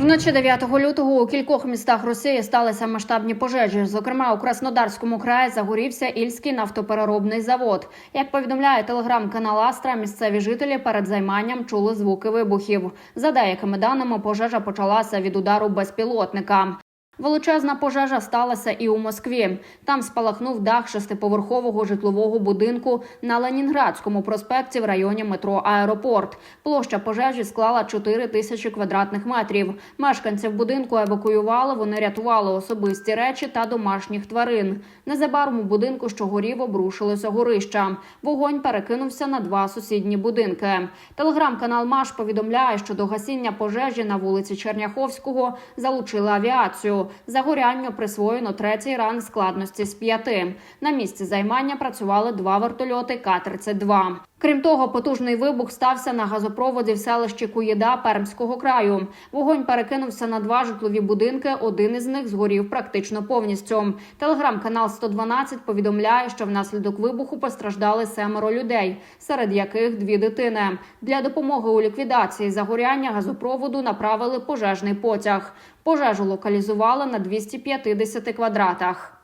Вночі 9 лютого у кількох містах Росії сталися масштабні пожежі. Зокрема, у Краснодарському краї загорівся Ільський нафтопереробний завод. Як повідомляє телеграм-канал Астра, місцеві жителі перед займанням чули звуки вибухів. За деякими даними, пожежа почалася від удару безпілотника. Величезна пожежа сталася і у Москві. Там спалахнув дах шестиповерхового житлового будинку на Ленінградському проспекті в районі метро Аеропорт. Площа пожежі склала 4 тисячі квадратних метрів. Мешканців будинку евакуювали. Вони рятували особисті речі та домашніх тварин. Незабаром у будинку, що горів, обрушилося горища. Вогонь перекинувся на два сусідні будинки. Телеграм-канал Маш повідомляє, що до гасіння пожежі на вулиці Черняховського залучили авіацію. Загорянню присвоєно третій ранг складності з п'яти. На місці займання працювали два вертольоти К-32. Крім того, потужний вибух стався на газопроводі в селищі Куєда Пермського краю. Вогонь перекинувся на два житлові будинки. Один із них згорів практично повністю. Телеграм-канал 112 повідомляє, що внаслідок вибуху постраждали семеро людей, серед яких дві дитини. Для допомоги у ліквідації загоряння газопроводу направили пожежний потяг. Пожежу локалізували на 250 квадратах.